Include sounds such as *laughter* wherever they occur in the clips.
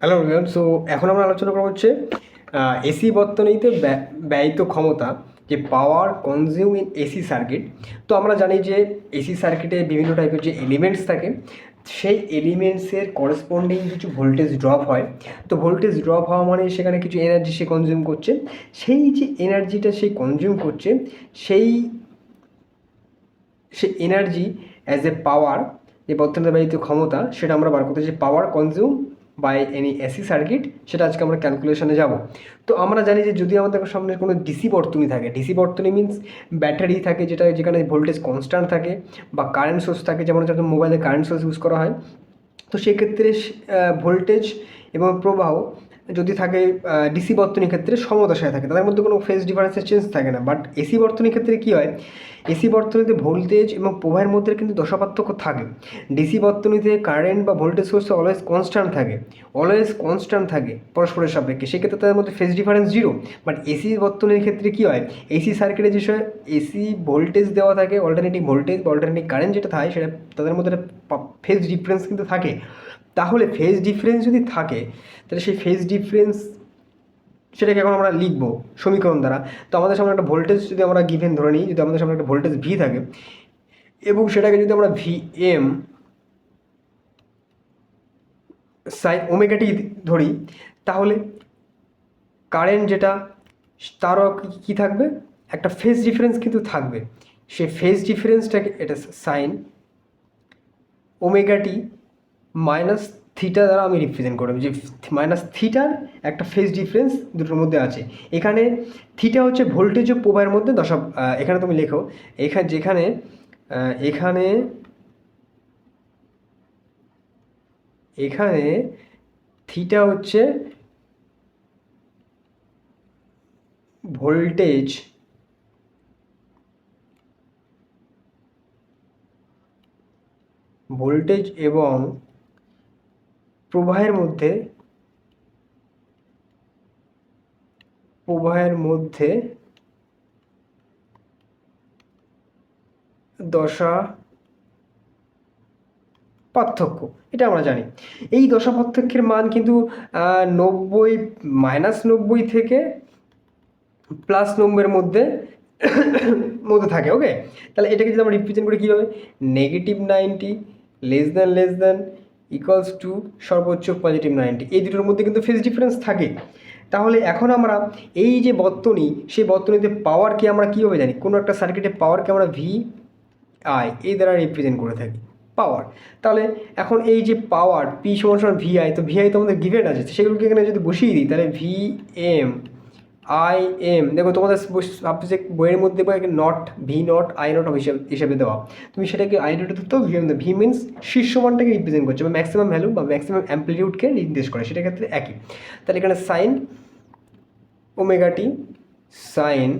Hello Riyan so এখন আমরা আলোচনা করা হচ্ছে এসি বর্তনীতে ব্যয়- ব্যয়িত ক্ষমতা, যে power consume in AC circuit তো আমরা জানি যে এসি সার্কিটে বিভিন্ন টাইপের যে এলিমেন্টস থাকে, সেই এলিমেন্টসের করসপন্ডিং কিছু ভোল্টেজ ড্রপ হয়। তো ভোল্টেজ ড্রপ হওয়া মানে সেখানে কিছু এনার্জি সে কনজিউম করছে। সেই যে এনার্জিটা সে কনজিউম করছে, সেই, সে এনার্জি অ্যাজ এ পাওয়ার যে বর্তমানে ব্যবহৃত ক্ষমতা, সেটা আমরা বার করতে যে power consume by any AC circuit সেটা আজকে আমরা ক্যালকুলেশনে যাব। তো আমরা জানি যে যদি আমাদের সামনে কোনো ডিসি বর্তনী থাকে ডিসি বর্তনী মিন্স ব্যাটারি থাকে, যেটা যেখানে ভোল্টেজ কনস্ট্যান্ট থাকে, বা কারেন্ট সোর্স থাকে, যেমন হচ্ছে মোবাইলে কারেন্ট সোর্স ইউজ করা হয়, তো সেক্ষেত্রে ভোল্টেজ এবং প্রবাহ যদি থাকে ডিসি বর্তনীর ক্ষেত্রে সমদশায় থাকে। তাদের মধ্যে কোনো ফেজ ডিফারেন্সের চেঞ্জ থাকে না। বাট এসি বর্তনীর ক্ষেত্রে কী হয়? এসি বর্তনীতে ভোল্টেজ এবং প্রবাহের মধ্যে কিন্তু দশাপার্থক্য থাকে। ডিসি বর্তনীতে কারেন্ট বা ভোল্টেজ সোর্স অলওয়েজ কনস্ট্যান্ট থাকে। অলওয়েজ কনস্ট্যান্ট থাকে পরস্পরের সাপেক্ষে। সেক্ষেত্রে তাদের মধ্যে phase difference zero but AC বর্তনীর ক্ষেত্রে কী হয়? এসি সার্কিটের বিষয়ে এসি ভোল্টেজ দেওয়া থাকে অল্টারনেটিভ ভোল্টেজ বা অল্টারনেটিভ কারেন্ট যেটা থাকে, সেটা তাদের মধ্যে ফেজ ডিফারেন্স কিন্তু থাকে। তাহলে ফেজ ডিফারেন্স যদি থাকে, তাহলে সেই ফেজ ডিফারেন্স সেটাকে এখন আমরা লিখব সমীকরণ দ্বারা। তো আমাদের সামনে একটা ভোল্টেজ যদি আমরা গিভেন ধরে নিই, যদি আমাদের সামনে একটা ভোল্টেজ ভি থাকে, এবং সেটাকে যদি আমরা ভি এম সাই ওমেগাটি ধরি, তাহলে কারেন্ট যেটা, তারও কি- থাকবে? একটা ফেজ ডিফারেন্স কিন্তু থাকবে। সে ফেজ ডিফারেন্সটাকে এটা সাইন ওমেগাটি মাইনাস থিটা দ্বারা আমি রিপ্রেজেন্ট করব যে মাইনাস থিটার একটা ফেজ ডিফারেন্স দুটোর মধ্যে আছে। এখানে থিটা হচ্ছে ভোল্টেজ ও প্রবাহের মধ্যে দশা এখানে তুমি লেখো এখানে যেখানে এখানে এখানে থিটা হচ্ছে ভোল্টেজ ভোল্টেজ এবং প্রবাহের মধ্যে প্রবাহের মধ্যে দশা পার্থক্য। এটা আমরা জানি। এই দশা পার্থক্যের মান কিন্তু নব্বই মাইনাস নব্বই থেকে প্লাস নম্বরের মধ্যে মধ্যে থাকে ওকে তাহলে এটাকে যদি আমরা রিপ্রেজেন্ট করি কীভাবে? Negative ninety less than less than equals to সর্বোচ্চ পজিটিভ নাইনটি এই দুটোর মধ্যে কিন্তু ফেজ ডিফারেন্স থাকে। তাহলে এখন আমরা এই যে বর্তনী, সেই বর্তনীতে পাওয়ারকে আমরা কীভাবে জানি? কোনো একটা সার্কিটে পাওয়ারকে আমরা ভি আই এই দ্বারা রিপ্রেজেন্ট করে থাকি। পাওয়ার তাহলে এখন এই যে পাওয়ার পি সমান সমান ভি আই তো ভি আই তো আমাদের গিভেন আছে। সেগুলোকে এখানে যদি বসিয়ে দিই, তাহলে ভি এম আই এম দেখো, তোমাদের সাবজেক্ট বইয়ের মধ্যে not V not I not হিসেবে হিসেবে দেওয়া। তুমি সেটাকে আই নট ধরতেও ভি এম ভি মিনস শীর্ষমানটাকে রিপ্রেজেন্ট করছে বা ম্যাক্সিমাম ভ্যালু বা ম্যাক্সিমাম অ্যাম্পলিটিউডকে নির্দেশ করে। সেটা ক্ষেত্রে একই। তাহলে এখানে sine omega t sine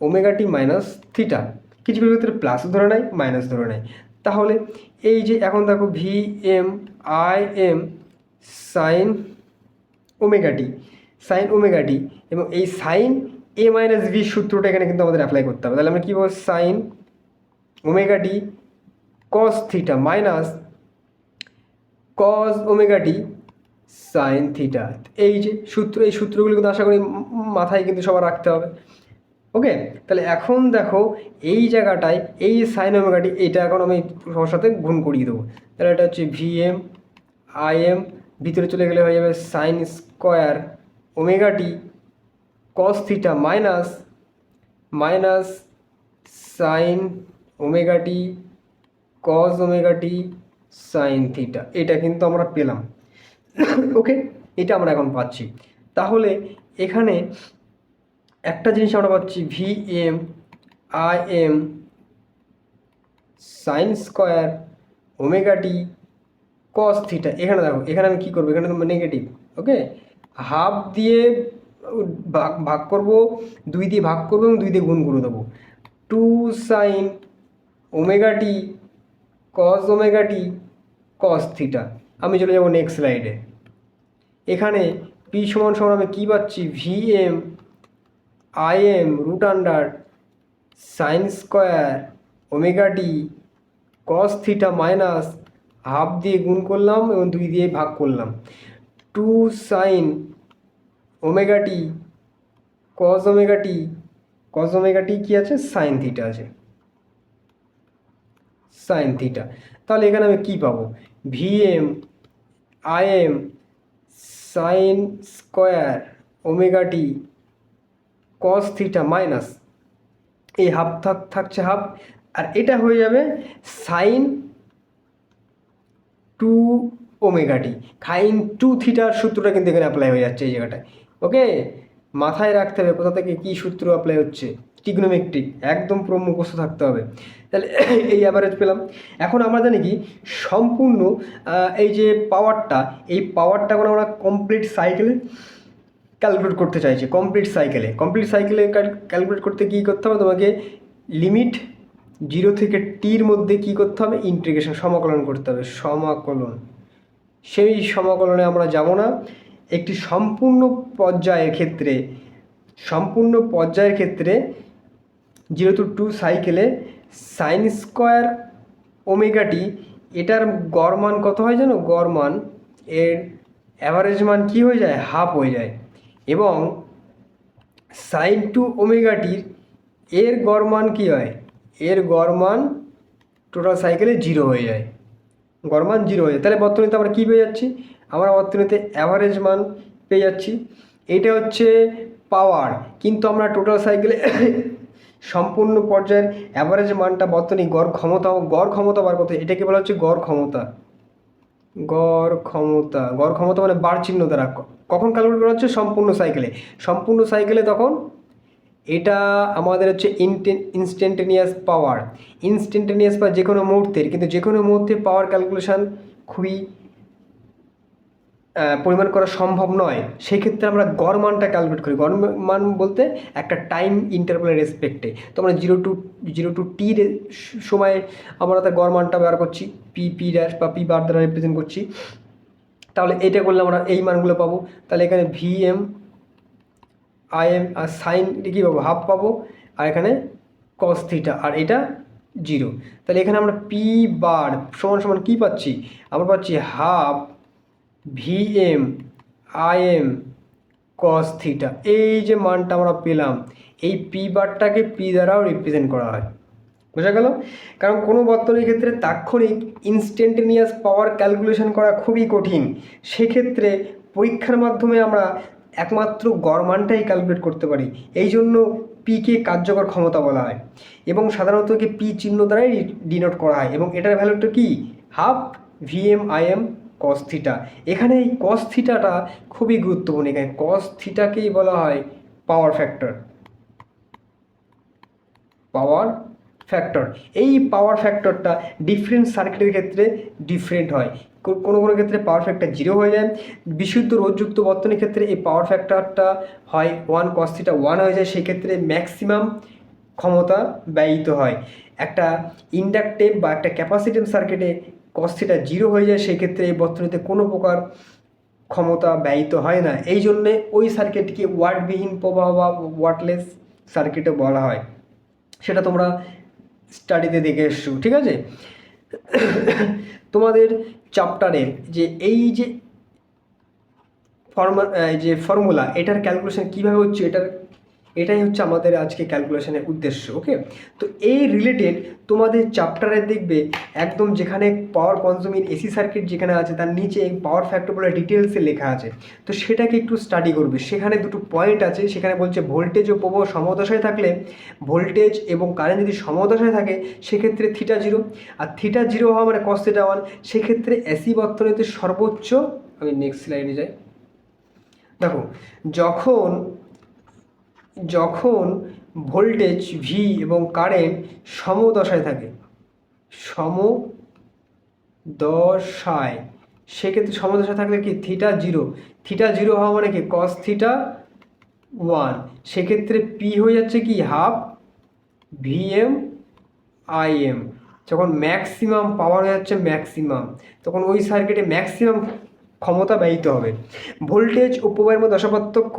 omega t minus theta কিছু কিছু ক্ষেত্রে প্লাস ধরে নেয় মাইনাস ধরে নেয়। তাহলে এই যে এখন দেখো V M I M sine omega t sine omega omega t এবং এই সাইন এ মাইনাস ভি সূত্রটা এখানে কিন্তু আমাদের অ্যাপ্লাই করতে হবে। তাহলে আমরা কী বলব? Sine omega omega t cos theta minus cos omega omega t sine theta এই যে সূত্র, এই সূত্রগুলো কিন্তু আশা করি মাথায় কিন্তু সবার রাখতে হবে। ওকে তাহলে এখন দেখো এই জায়গাটায় এই সাইন ওমেগাটি এইটা এখন আমি সবার সাথে গুণ করিয়ে দেবো। তাহলে এটা হচ্ছে ভি এম আই এম ভিতরে চলে গেলে হয়ে যাবে sine square omega t cos theta minus minus sine omega t cos omega t sine theta এটা কিন্তু আমরা পেলাম। ওকে এটা আমরা এখন পাচ্ছি। তাহলে এখানে একটা জিনিস আমরা পাচ্ছি V M I M sine square omega t cos theta এখানে দেখো, এখানে আমি কী করব? এখানে নেগেটিভ ওকে হাফ দিয়ে ভাগ ভাগ করব, দুই দিয়ে ভাগ করব এবং দুই দিয়ে গুণ করে দেবো। Two sine omega t cos omega t cos theta. আমি চলে যাব নেক্সট স্লাইডে। এখানে পি সমান সমান আমি কী পাচ্ছি? V M I M root under sine square omega D cos theta minus half দিয়ে গুণ করলাম এবং দুই দিয়ে ভাগ করলাম। Two sine omega T cos omega T cos omega T কী আছে? সাইন থিটা আছে। সাইন থিটা তাহলে এখানে আমি কী পাবো? VM IM sine square omega T cos theta minus এই হাফ থাক, থাকছে হাফ আর এটা হয়ে যাবে সাইন টু ওমেগা টি খাইন টু থিটার সূত্রটা কিন্তু এখানে অ্যাপ্লাই হয়ে যাচ্ছে এই জায়গাটায়। ওকে মাথায় রাখতে হবে কোথা থেকে কী সূত্র অ্যাপ্লাই হচ্ছে। টিগনোমেট্রিক, একদম পুরো মুখস্থ থাকতে হবে। তাহলে *coughs* এই অ্যাভারেজ পেলাম। এখন আমরা জানি কি? সম্পূর্ণ এই যে পাওয়ারটা এই পাওয়ারটা এখন আমরা কমপ্লিট সাইকেলে ক্যালকুলেট করতে চাইছি। কমপ্লিট সাইকেলে কমপ্লিট সাইকেলে ক্যালকুলেট করতে কী করতে হবে? তোমাকে লিমিট জিরো থেকে টির মধ্যে কী করতে হবে? ইন্টিগ্রেশন সমাকলন করতে হবে। সমাকলন। সেই সমাকলনে আমরা যাব না। একটি সম্পূর্ণ পর্যায়ের ক্ষেত্রে, সম্পূর্ণ পর্যায়ের ক্ষেত্রে জিরো টু টু সাইকেলে সাইন স্কোয়ার ওমেগাটি এটার গড় মান কত হয় জানো? গড় মান এর অ্যাভারেজ মান কী হয়ে যায়? হাফ হয়ে যায়। এবং সাইন টু ওমেগাটির এর গড় মান কী হয়? এর গড় মান টোটাল সাইকেলে জিরো হয়ে যায়। গড় মান জিরো হয়ে যায়। তাহলে বর্তমানে আমরা কী পেয়ে যাচ্ছি? আমরা বর্তমানে অ্যাভারেজ মান পেয়ে যাচ্ছি। এটা হচ্ছে পাওয়ার কিন্তু আমরা টোটাল সাইকেলে সম্পূর্ণ পর্যায়ের অ্যাভারেজ মানটা বর্তমানে গড় ক্ষমতা গড় ক্ষমতা বার করতে এটাকে বলা হচ্ছে গড় ক্ষমতা। গড় ক্ষমতা। গড় ক্ষমতা মানে বার চিহ্ন দ্বারা। কখন ক্যালকুলেট করা হচ্ছে? সম্পূর্ণ সাইকেলে সম্পূর্ণ সাইকেলে তখন এটা আমাদের হচ্ছে ইনস্ট্যান্টেনিয়াস পাওয়ার ইনস্ট্যান্টেনিয়াস বা যে কোনো মুহূর্তের, কিন্তু যে কোনো মুহূর্তে পাওয়ার ক্যালকুলেশান খুবই পরিমাণ করা সম্ভব নয়। সেক্ষেত্রে আমরা গড় মানটা ক্যালকুলেট করি। গড় মান বলতে একটা টাইম ইন্টারভ্যালের রেসপেক্টে তো আমরা জিরো টু জিরো টু টির সময় আমরা তার গড় মানটা বার করছি পি পি ড্যাশ বা পি বার দ্বারা রিপ্রেজেন্ট করছি। তাহলে এটা করলে আমরা এই মানগুলো পাবো। তাহলে এখানে ভি এম আই এম আর সাইন কী পাবো? হাফ পাবো। আর এখানে কস থিটা আর এটা জিরো তাহলে এখানে আমরা পি বার সমান সমান কী পাচ্ছি? আমরা পাচ্ছি half V M I M cos theta এই যে মানটা আমরা পেলাম, এই পি বারটাকে পি দ্বারাও রিপ্রেজেন্ট করা হয়। বোঝা গেল? কারণ কোনো বর্তনীর ক্ষেত্রে তাৎক্ষণিক ইনস্ট্যান্টেনিয়াস পাওয়ার ক্যালকুলেশন করা খুবই কঠিন। সেক্ষেত্রে পরীক্ষার মাধ্যমে আমরা একমাত্র গড় মানটাই ক্যালকুলেট করতে পারি। এই জন্য পিকে কার্যকর ক্ষমতা বলা হয়। এবং সাধারণত একে পি চিহ্ন দ্বারাই ডিনোট করা হয়। এবং এটার ভ্যালুটা কি? Half VM IM cos theta এখানে এই কস থিটাটা খুবই গুরুত্বপূর্ণ। এখানে কস থিটাকেই বলা হয় পাওয়ার ফ্যাক্টর পাওয়ার ফ্যাক্টর এই পাওয়ার ফ্যাক্টরটা ডিফারেন্ট সার্কিটের ক্ষেত্রে ডিফারেন্ট হয়। কোনো কোনো ক্ষেত্রে পাওয়ার ফ্যাক্টর জিরো হয়ে যায়। বিশুদ্ধ রোধযুক্ত বর্তনের ক্ষেত্রে এই পাওয়ার ফ্যাক্টরটা হয় ওয়ান কস্তিটা ওয়ান হয়ে যায়। সেক্ষেত্রে ম্যাক্সিমাম ক্ষমতা ব্যয়িত হয়। একটা ইন্ডাকটিভ বা একটা ক্যাপাসিটিভ সার্কিটে কস্তিটা জিরো হয়ে যায়। সেক্ষেত্রে এই বর্তনীতে কোনো প্রকার ক্ষমতা ব্যয়িত হয় না। এই জন্যে ওই সার্কিটকে ওয়াটবিহীন প্রবাহ বা ওয়াটলেস সার্কিটে বলা হয়। সেটা তোমরা স্টাডিতে দেখে এসছো, ঠিক আছে? তোমাদের চ্যাপ্টারের যে এই যে ফর্মা যে ফর্মুলা এটার ক্যালকুলেশন কীভাবে হচ্ছে, এটার এটাই হচ্ছে আমাদের আজকে ক্যালকুলেশনের উদ্দেশ্য ওকে তো এই রিলেটেড তোমাদের চ্যাপ্টারে দেখবে একদম যেখানে পাওয়ার কনজিউমিং এসি সার্কিট যেখানে আছে, তার নিচে এই পাওয়ার ফ্যাক্টর বলে ডিটেলসে লেখা আছে। তো সেটাকে একটু স্টাডি করবে। সেখানে দুটো পয়েন্ট আছে, সেখানে বলছে ভোল্টেজ ও প্রবাহ সমদশায় থাকলে ভোল্টেজ এবং কারেন্ট যদি সমদশায় থাকে, সেক্ষেত্রে থিটা জিরো আর থিটা জিরো হওয়া মানে কস ওয়ান সেক্ষেত্রে এসি বর্তনীতে সর্বোচ্চ, আমি নেক্সট স্লাইডে যাই। দেখো, যখন যখন ভোল্টেজ ভি এবং কারেন্ট সমদশায় থাকে, সমদশায়, সেক্ষেত্রে সমদশায় থাকলে কি? থিটা জিরো থিটা জিরো হওয়া মানে কি? কস থিটা ওয়ান সেক্ষেত্রে পি হয়ে যাচ্ছে কি? হাফ ভিএম আইএম যখন ম্যাক্সিমাম পাওয়ার হয়ে যাচ্ছে ম্যাক্সিমাম তখন ওই সার্কিটে ম্যাক্সিমাম ক্ষমতা ব্যয়িত হবে। ভোল্টেজ ও প্রবাহের মধ্যে দশা পার্থক্য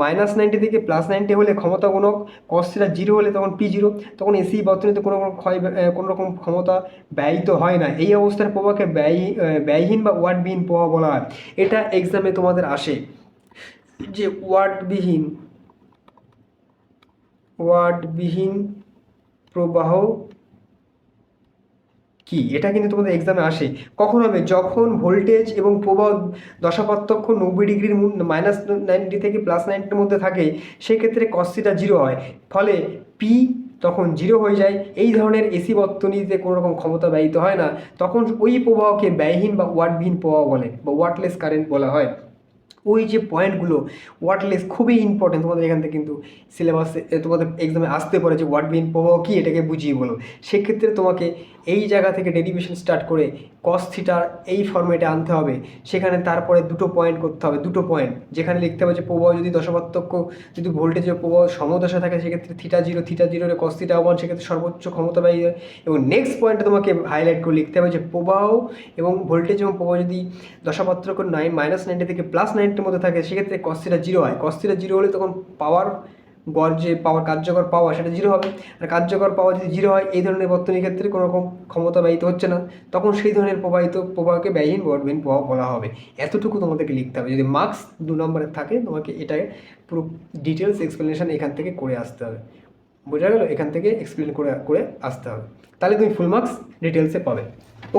মাইনাস নাইনটি থেকে প্লাস নাইনটি হলে ক্ষমতা গুণক কস্টিটা জিরো হলে তখন পি জিরো তখন এসি বর্তনীতে কোনো রকম ক্ষয় কোনো রকম ক্ষমতা ব্যয়িত হয় না। এই অবস্থার প্রবাহকে ব্যয় ব্যয়হীন বা ওয়ার্ডবিহীন প্রবাহ বলা হয়। এটা এক্সামে তোমাদের আসে। যে ওয়ার্ডবিহীন ওয়ার্ডবিহীন প্রবাহ কি? এটা কিন্তু তোমাদের এক্সামে আসে কখন হবে? যখন ভোল্টেজ এবং প্রবাহ দশা নব্বই ডিগ্রির মাইনাস নাইনটি থেকে প্লাস নাইনটির মধ্যে থাকে, সেক্ষেত্রে কস্তিটা জিরো হয়। ফলে পি তখন জিরো হয়ে যায়। এই ধরনের এসি বর্তনীতে কোনো রকম ক্ষমতা ব্যয়িত হয় না। তখন ওই প্রবাহকে ব্যয়হীন বা ওয়াটবিহীন প্রবাহ বলে, বা ওয়াটলেস কারেন্ট বলা হয়। ওই যে পয়েন্টগুলো ওয়াটলেস খুবই ইম্পর্টেন্ট তোমাদের এখান থেকে কিন্তু সিলেবাসে তোমাদের এক্সামে আসতে পারে যে ওয়াটবিহীন প্রবাহ কী? এটাকে বুঝিয়ে বলো। সেক্ষেত্রে তোমাকে এই জায়গা থেকে ডেরিভেশন স্টার্ট করে কস থিটার এই ফর্মেটে আনতে হবে। সেখানে তারপরে দুটো পয়েন্ট করতে হবে, দুটো পয়েন্ট যেখানে লিখতে হবে যে প্রবাহ যদি দশপার্থক্য, যদি ভোল্টেজের প্রবাহ সমদশা থাকে, সেক্ষেত্রে থিটা জিরো থিটা জিরোরে কস থিটা ওয়ান সেক্ষেত্রে সর্বোচ্চ ক্ষমতা ব্যয়ী হয় এবং নেক্সট পয়েন্টে তোমাকে হাইলাইট করে লিখতে হবে যে প্রবাহ এবং ভোল্টেজ এবং প্রবাহ যদি দশাপার্থক্য নাইন মাইনাস নাইনটি থেকে প্লাস নাইনটির মধ্যে থাকে, সেক্ষেত্রে কস্তিটা জিরো হয়। কস্তিটা জিরো হলে তখন পাওয়ার গড় যে পাওয়ার কার্যকর পাওয়া সেটা জিরো হবে। আর কার্যকর পাওয়া যদি জিরো হয়, এই ধরনের বর্তনীর ক্ষেত্রে কোনো রকম ক্ষমতা ব্যয়িত হচ্ছে না। তখন সেই ধরনের প্রবাহিত প্রবাহকে ব্যয়হীন বর্ধহীন প্রবাহ বলা হবে। এতটুকু তোমাদেরকে লিখতে হবে। যদি মার্কস দু নম্বরে থাকে, তোমাকে এটাকে পুরো ডিটেলস এক্সপ্লেনেশন এখান থেকে করে আসতে হবে। বোঝা গেল? এখান থেকে এক্সপ্লেন করে করে আসতে হবে। তাহলে তুমি ফুল মার্কস ডিটেলসে পাবে।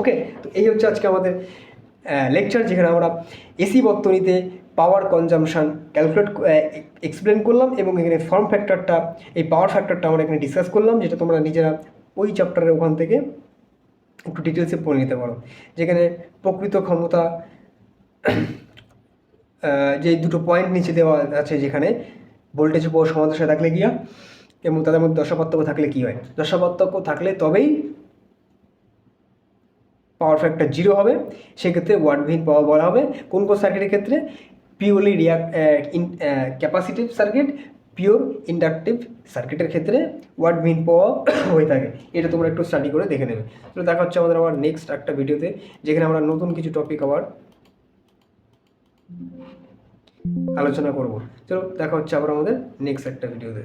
ওকে তো এই হচ্ছে আজকে আমাদের লেকচার যেখানে আমরা এসি বর্তনীতে পাওয়ার কনজামশন ক্যালকুলেট এক্সপ্লেন করলাম এবং এখানে ফর্ম ফ্যাক্টরটা এই পাওয়ার ফ্যাক্টরটা আমরা এখানে ডিসকাস করলাম, যেটা তোমরা নিজেরা ওই চ্যাপ্টারের ওখান থেকে একটু ডিটেলসে পড়ে নিতে পারো। যেখানে প্রকৃত ক্ষমতা *coughs* যে দুটো পয়েন্ট নিচে দেওয়া আছে যেখানে ভোল্টেজ উপর সমাদশা থাকলে গিয়া এবং তাদের মধ্যে দশাপার্থক্য থাকলে কী হয়? দশাপার্থক্য থাকলে তবেই পাওয়ার ফ্যাক্টর জিরো হবে। সেক্ষেত্রে ওয়ার্ডবিহীন পাওয়ার বলা হবে। কোন কোন সার্কিটের ক্ষেত্রে? পিওরলি রিয়াক ক্যাপাসিটিভ সার্কিট পিওর ইন্ডাকটিভ সার্কিটের ক্ষেত্রে ওয়ার্ডবিহীন পাওয়া *coughs* হয়ে থাকে। এটা তোমরা একটু স্টাডি করে দেখে নেবে। তো দেখা হচ্ছে আমাদের আবার নেক্সট একটা ভিডিওতে যেখানে আমরা নতুন কিছু টপিক আবার আলোচনা করব। চলো দেখা হচ্ছে আবার আমাদের নেক্সট একটা ভিডিওতে